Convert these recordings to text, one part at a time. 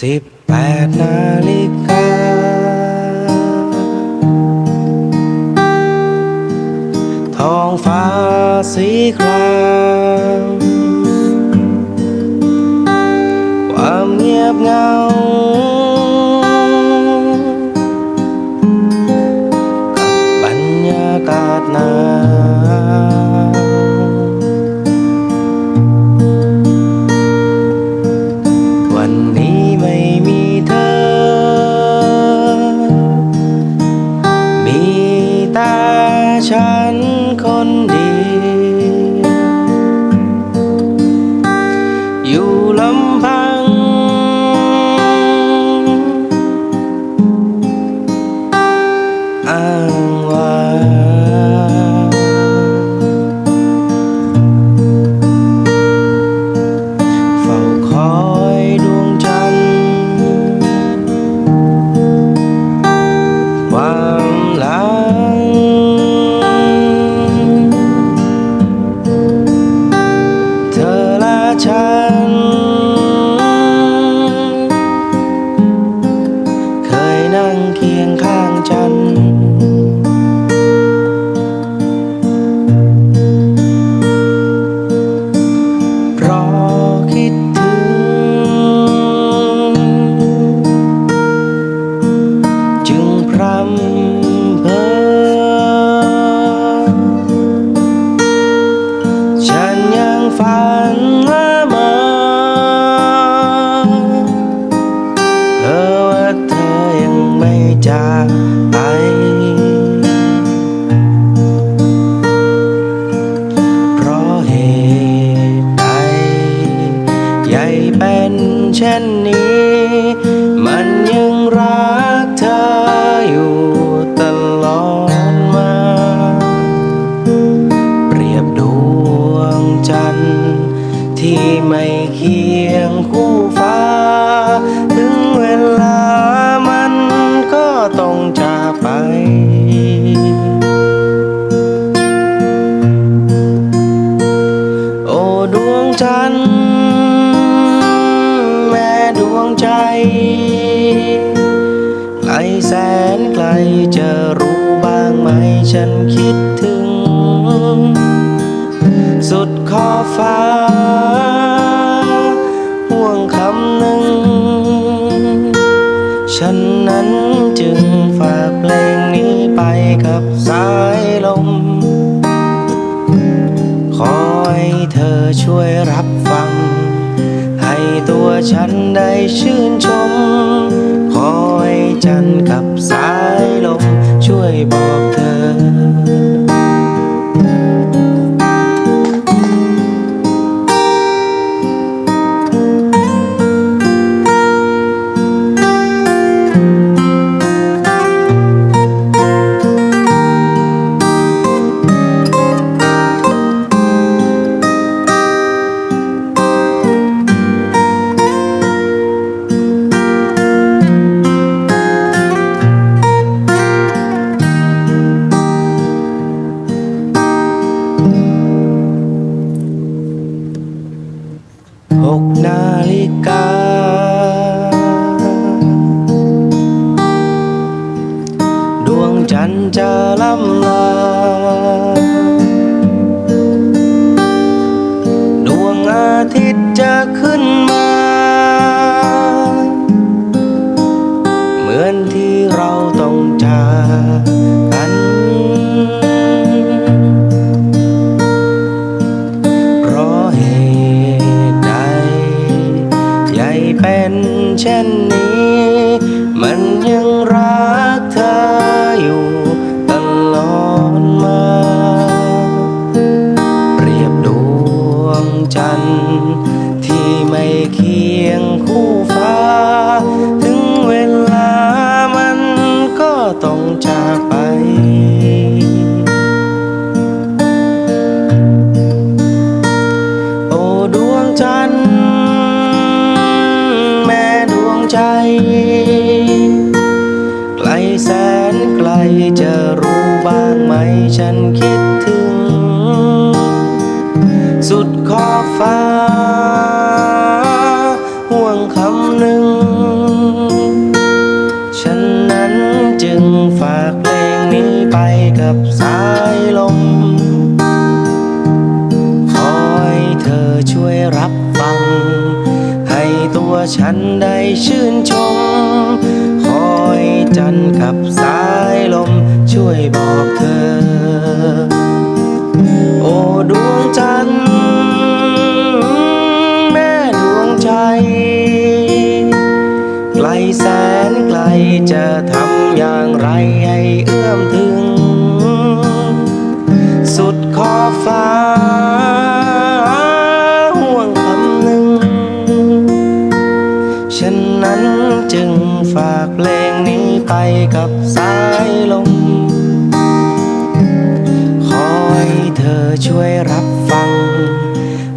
สิบแปดนาฬิกา ท้องฟ้าสีคราม แต่ฉันคนเดียวอยู่ลำพังอ้า จันทร์ ช่นนี้ มันยังรักเธออยู่ตลอดมา เปรียบดวงจันทร์ที่ไม่เคียงคู่ ฉันคิดถึง สุดขอฟ้า ห่วงคำหนึ่ง ฉันนั้นจึงฝากเพลงนี้ไปกับสายลม ขอให้เธอช่วยรับฟัง ให้ตัวฉันได้ชื่นชม หกนาฬิกา ดวงจันทร์จะล่ำลา ดวงอาทิตย์จะขึ้น Chen. แสนไกลจะรู้บ้างไหมฉันคิดถึง สุดขอบฟ้า ห่วงคำหนึ่ง ฉันนั้นจึงฝากเพลงนี้ไปกับสายลมขอให้เธอช่วยรับฟัง ให้ตัวฉันได้ชื่นชม อยจันกับสายลมช่วยบอกเธอ กับสายลมขอให้เธอช่วยรับฟัง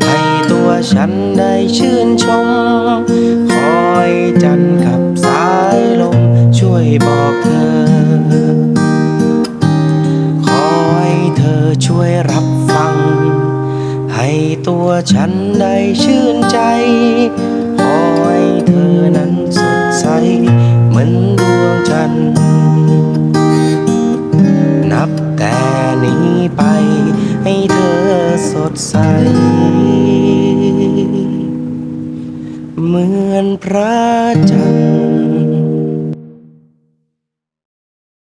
ให้ตัวฉันได้ชื่นชมขอให้จันกับสายลม ช่วยบอกเธอขอให้เธอช่วยรับฟัง ให้ตัวฉันได้ชื่นใจขอให้เธอนั้นสดใส นดวงจันทร์นับแต่นี้ไปให้เธอสดใส เหมือนพระจันทร์